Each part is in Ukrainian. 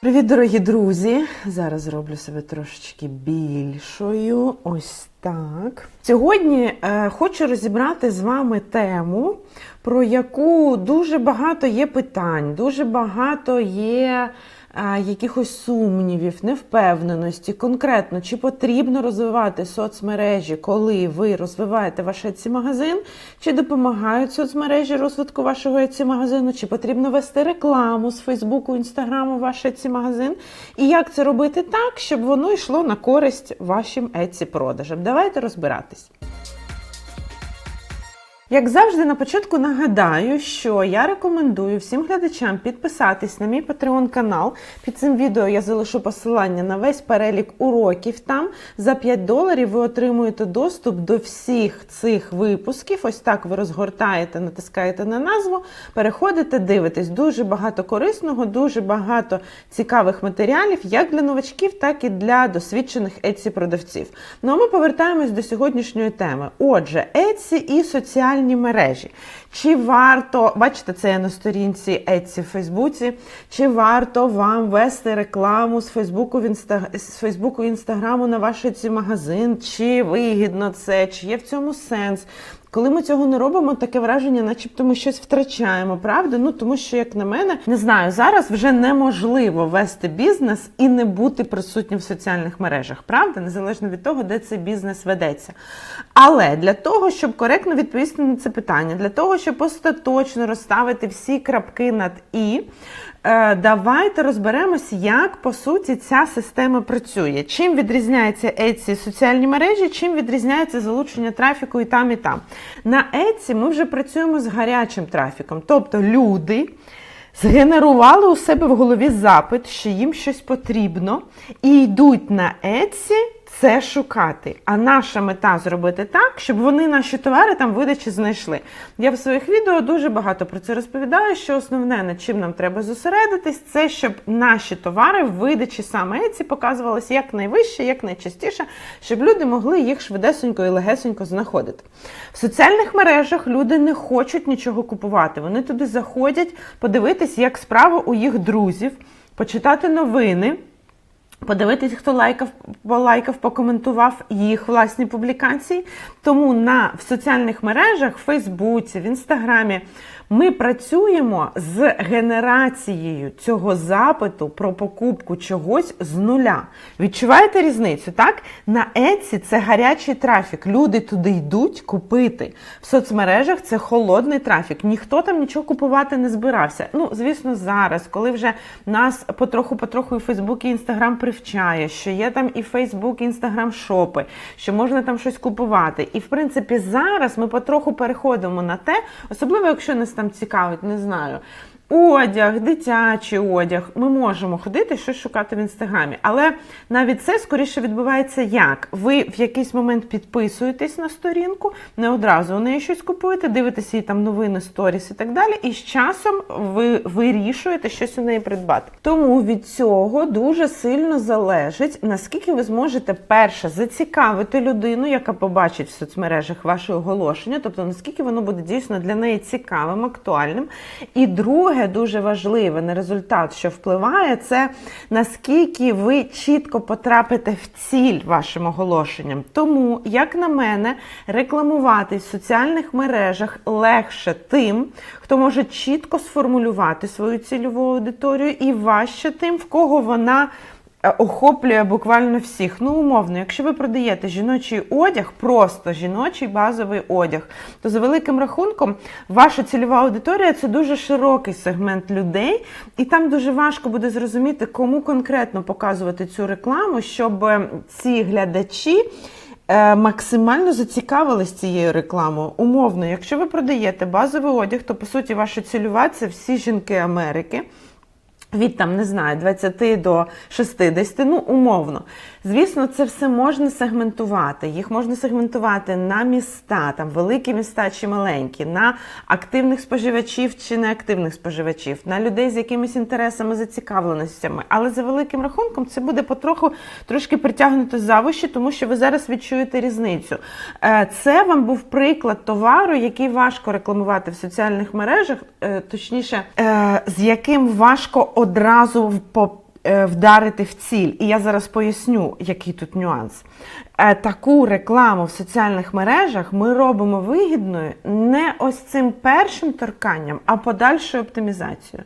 Привіт, дорогі друзі! Зараз зроблю себе трошечки більшою. Ось так. Сьогодні е, хочу розібрати з вами тему, про яку дуже багато є питань, дуже багато є якихось сумнівів, невпевненості. Конкретно, чи потрібно розвивати соцмережі, коли ви розвиваєте ваш etsy магазин чи допомагають соцмережі розвитку вашого etsy магазину чи потрібно вести рекламу з Фейсбуку, Інстаграму ваш etsy магазин і як це робити так, щоб воно йшло на користь вашим etsy продажам. Давайте розбиратись. Як завжди, на початку нагадаю, що я рекомендую всім глядачам підписатись на мій Patreon канал. Під цим відео я залишу посилання на весь перелік уроків. Там за 5 доларів ви отримуєте доступ до всіх цих випусків. Ось так ви розгортаєте, натискаєте на назву, переходите, дивитесь. Дуже багато корисного, дуже багато цікавих матеріалів, як для новачків, так і для досвідчених Etsy продавців. Ну а ми повертаємось до сьогоднішньої теми. Отже, Etsy і соціальні мережі. Чи варто, бачите, це я на сторінці Etsy в Фейсбуці, чи варто вам вести рекламу з Фейсбуку в інстаг... з Фейсбуку Інстаграму на ваш Etsy магазин, чи вигідно це, чи є в цьому сенс? Коли ми цього не робимо, таке враження, начебто ми щось втрачаємо, правда? Ну тому що, як на мене, не знаю, зараз вже неможливо вести бізнес і не бути присутнім в соціальних мережах, правда? Незалежно від того, де цей бізнес ведеться. Але для того, щоб коректно відповісти на це питання, для того, щоб остаточно розставити всі крапки над і. Е, Давайте розберемось, як по суті ця система працює. Чим відрізняється Etsy соціальні мережі, чим відрізняється залучення трафіку і там, і там. На Etsy ми вже працюємо з гарячим трафіком, тобто люди. Згенерували у себе в голові запит, що їм щось потрібно, і йдуть на Etsy це шукати. А наша мета зробити так, щоб вони наші товари там видачі знайшли. Я в своїх відео дуже багато про це розповідаю. Що основне, над чим нам треба зосередитись, це щоб наші товари в видачі саме Etsy показувалися як найвище, як найчастіше, щоб люди могли їх швидесенько і легесенько знаходити. В соціальних мережах люди не хочуть нічого купувати. Вони туди заходять подивитись, як справа у їх друзів, почитати новини. Подивитись, хто лайкав, полайкав, покоментував їх власні публікації. Тому на в соціальних мережах, в Фейсбуці, в Інстаграмі ми працюємо з генерацією цього запиту про покупку чогось з нуля. Відчуваєте різницю? Так? На Etsy це гарячий трафік. Люди туди йдуть купити. В соцмережах це холодний трафік. Ніхто там нічого купувати не збирався. Ну, звісно, зараз, коли вже нас потроху-потроху і Фейсбук, і Інстаграм привчає, що є там і Фейсбук, і Інстаграм шопи, що можна там щось купувати. І в принципі, зараз ми потроху переходимо на те, особливо якщо нас там цікавить, не знаю. Одяг, дитячий одяг. Ми можемо ходити щось шукати в інстаграмі. Але навіть це скоріше відбувається як? Ви в якийсь момент підписуєтесь на сторінку, не одразу у неї щось купуєте, дивитеся її там новини, сторіс і так далі. І з часом ви вирішуєте щось у неї придбати. Тому від цього дуже сильно залежить, наскільки ви зможете перше зацікавити людину, яка побачить в соцмережах ваше оголошення, тобто наскільки воно буде дійсно для неї цікавим, актуальним. І друге. Друге, дуже важливе на результат, що впливає, це наскільки ви чітко потрапите в ціль вашим оголошенням. Тому, як на мене, рекламуватись в соціальних мережах легше тим, хто може чітко сформулювати свою цільову аудиторію, і важче тим, в кого вона. Е, Охоплює буквально всіх. Ну, умовно, якщо ви продаєте жіночий одяг, просто жіночий базовий одяг, то за великим рахунком ваша цільова аудиторія це дуже широкий сегмент людей, і там дуже важко буде зрозуміти, кому конкретно показувати цю рекламу, щоб е, ці глядачі. е, Максимально зацікавились цією рекламою. Умовно, якщо ви продаєте базовий одяг, то по суті ваша цільова це всі жінки Америки від там, не знаю, 20 до 60, ну умовно. Звісно, це все можна сегментувати. Їх можна сегментувати на міста, там великі міста чи маленькі, на активних споживачів чи неактивних споживачів, на людей з якимись інтересами, зацікавленостями. Але за великим рахунком це буде потроху трошки притягнуто за тому що ви зараз відчуєте різницю. Е, Це вам був приклад товару, який важко рекламувати в соціальних мережах, е, точніше, е, з яким важко одразу по вдарити в ціль. І я зараз поясню, який тут нюанс. Е, Таку рекламу в соціальних мережах ми робимо вигідною не ось цим першим торканням, а подальшою оптимізацією.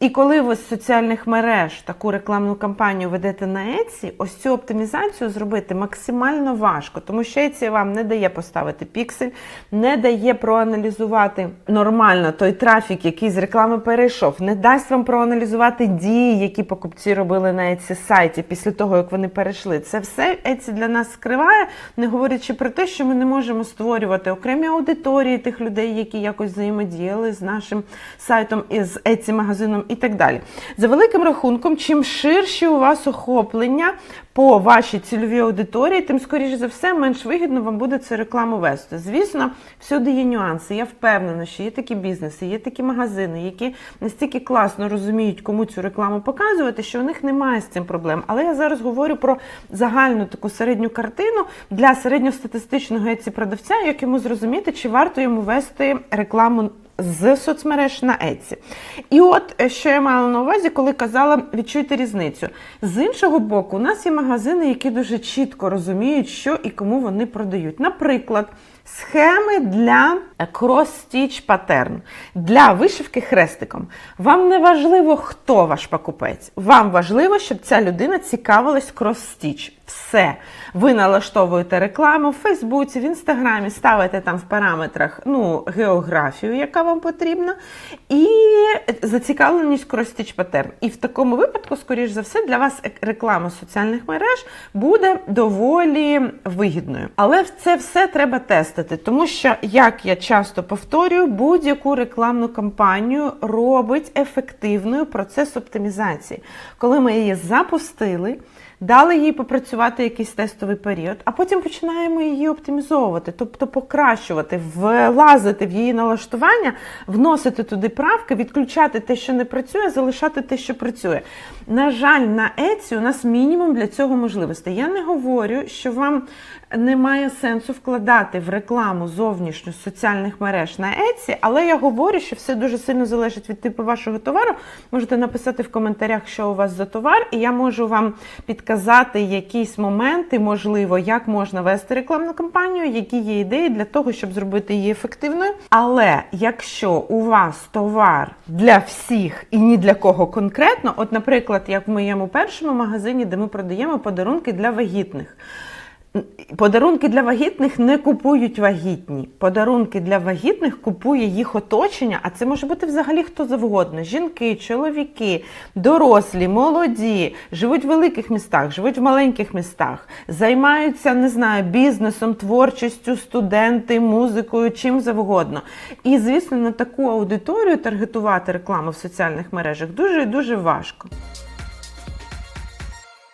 І коли ви з соціальних мереж таку рекламну кампанію ведете на Etsy, ось цю оптимізацію зробити максимально важко, тому що Etsy вам не дає поставити піксель, не дає проаналізувати нормально той трафік, який з реклами перейшов, не дасть вам проаналізувати дії, які покупці робили на Etsy сайті після того, як вони перейшли. Це все Etsy для нас скриває, не говорячи про те, що ми не можемо створювати окремі аудиторії тих людей, які якось взаємодіяли з нашим сайтом з Etsy магазином і так далі. За великим рахунком, чим ширші у вас охоплення по вашій цільовій аудиторії, тим скоріше за все менш вигідно вам буде цю рекламу вести. Звісно, всюди є нюанси. Я впевнена, що є такі бізнеси, є такі магазини, які настільки класно розуміють, кому цю рекламу показувати, що у них немає з цим проблем. Але я зараз говорю про загальну таку середню картину для середньостатистичного etsy продавця, як йому зрозуміти, чи варто йому вести рекламу з соцмереж на Etsy. І от е, що я мала на увазі, коли казала відчуйте різницю. З іншого боку, у нас є магазини, які дуже чітко розуміють, що і кому вони продають. Наприклад, схеми для cross-stitch паттерн, для вишивки хрестиком. Вам не важливо, хто ваш покупець. Вам важливо, щоб ця людина цікавилась cross-stitch. Все. Ви налаштовуєте рекламу в Фейсбуці, в Інстаграмі, ставите там в параметрах ну, географію, яка вам потрібна, і зацікавленість cross-stitch паттерн. І в такому випадку, скоріш за все, для вас реклама соціальних мереж буде доволі вигідною. Але це все треба тестити, тому що, як я часто повторюю, будь-яку рекламну кампанію робить ефективною процес оптимізації. Коли ми її запустили. Дали їй попрацювати якийсь тестовий період, а потім починаємо її оптимізовувати, тобто покращувати, влазити в її налаштування, вносити туди правки, відключати те, що не працює, залишати те, що працює. На жаль, на Etsy у нас мінімум для цього можливостей. Я не говорю, що вам немає сенсу вкладати в рекламу зовнішню соціальних мереж на Etsy, але я говорю, що все дуже сильно залежить від типу вашого товару. Можете написати в коментарях, що у вас за товар, і я можу вам підказати якісь моменти, можливо, як можна вести рекламну кампанію, які є ідеї для того, щоб зробити її ефективною. Але якщо у вас товар для всіх і ні для кого конкретно, от, наприклад, як в моєму першому магазині, де ми продаємо подарунки для вагітних. Подарунки для вагітних не купують вагітні. Подарунки для вагітних купує їх оточення, а це може бути взагалі хто завгодно: жінки, чоловіки, дорослі, молоді, живуть в великих містах, живуть в маленьких містах, займаються, не знаю, бізнесом, творчістю, студенти, музикою, чим завгодно. І, звісно, на таку аудиторію таргетувати рекламу в соціальних мережах дуже і дуже важко.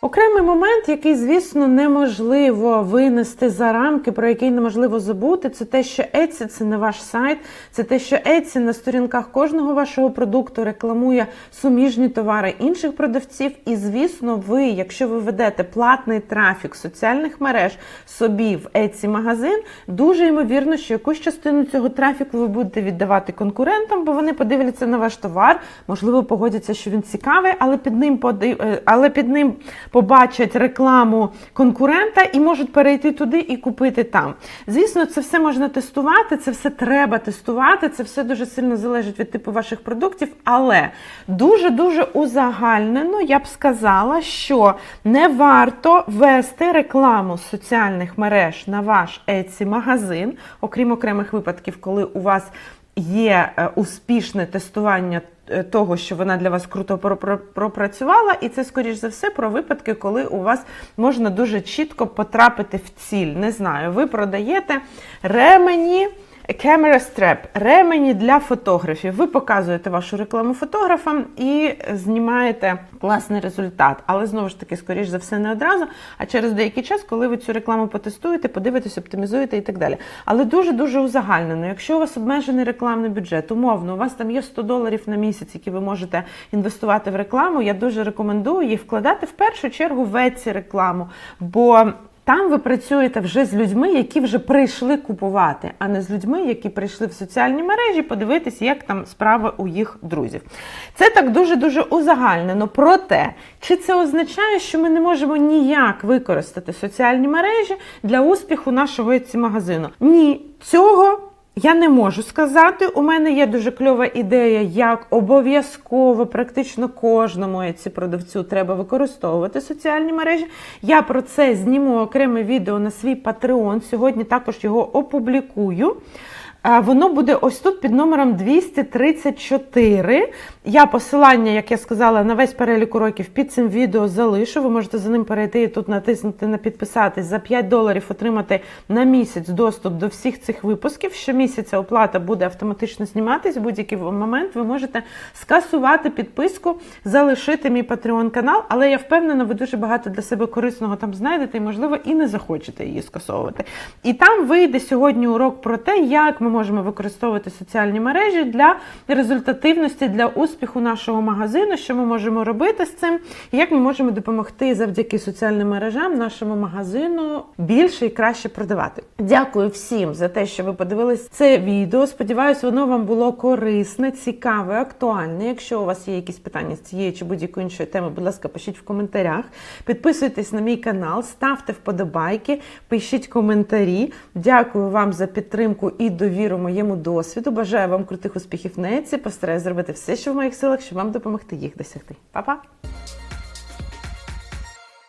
Окремий момент, який, звісно, неможливо винести за рамки, про який неможливо забути, це те, що Etsy – це не ваш сайт, це те, що Etsy на сторінках кожного вашого продукту рекламує суміжні товари інших продавців. І, звісно, ви, якщо ви ведете платний трафік соціальних мереж собі в Etsy магазин, дуже ймовірно, що якусь частину цього трафіку ви будете віддавати конкурентам, бо вони подивляться на ваш товар, можливо, погодяться, що він цікавий, але під ним е, але під ним побачать рекламу конкурента і можуть перейти туди і купити там. Звісно, це все можна тестувати, це все треба тестувати, це все дуже сильно залежить від типу ваших продуктів, але дуже-дуже узагальнено я б сказала, що не варто вести рекламу соціальних мереж на ваш Etsy магазин, окрім окремих випадків, коли у вас є е, успішне тестування е, того, що вона для вас круто пропра- пропрацювала, і це, скоріш за все, про випадки, коли у вас можна дуже чітко потрапити в ціль. Не знаю, ви продаєте ремені. Camera strap – ремені для фотографів. Ви показуєте вашу рекламу фотографам і знімаєте класний результат. Але знову ж таки, скоріш за все, не одразу, а через деякий час, коли ви цю рекламу потестуєте, подивитесь, оптимізуєте і так далі. Але дуже-дуже узагальнено. Якщо у вас обмежений рекламний бюджет, умовно, у вас там є 100 доларів на місяць, які ви можете інвестувати в рекламу, я дуже рекомендую їх вкладати в першу чергу в Etsy рекламу. Бо Там ви працюєте вже з людьми, які вже прийшли купувати, а не з людьми, які прийшли в соціальні мережі, подивитися, як там справа у їх друзів. Це так дуже-дуже узагальнено. Проте, чи це означає, що ми не можемо ніяк використати соціальні мережі для успіху нашого ці магазину? Ні, цього. Я не можу сказати. У мене є дуже кльова ідея, як обов'язково практично кожному ці продавцю треба використовувати соціальні мережі. Я про це зніму окреме відео на свій Patreon. Сьогодні також його опублікую. Воно буде ось тут під номером 234. Я посилання, як я сказала, на весь перелік уроків під цим відео залишу. Ви можете за ним перейти і тут натиснути на підписатись. За 5 доларів отримати на місяць доступ до всіх цих випусків. Щомісяця оплата буде автоматично зніматись. В будь-який момент ви можете скасувати підписку, залишити мій Patreon канал, але я впевнена, ви дуже багато для себе корисного там знайдете і, можливо, і не захочете її скасовувати. І там вийде сьогодні урок про те, як ми можемо використовувати соціальні мережі для результативності, для успіху нашого магазину, що ми можемо робити з цим, і як ми можемо допомогти завдяки соціальним мережам нашому магазину більше і краще продавати. Дякую всім за те, що ви подивились це відео. Сподіваюсь, воно вам було корисне, цікаве, актуальне. Якщо у вас є якісь питання з цієї чи будь-якої іншої теми, будь ласка, пишіть в коментарях. Підписуйтесь на мій канал, ставте вподобайки, пишіть коментарі. Дякую вам за підтримку і довіру моєму досвіду. Бажаю вам крутих успіхів в неці. Постараюсь зробити все, що в моїх силах, щоб вам допомогти їх досягти. Па-па!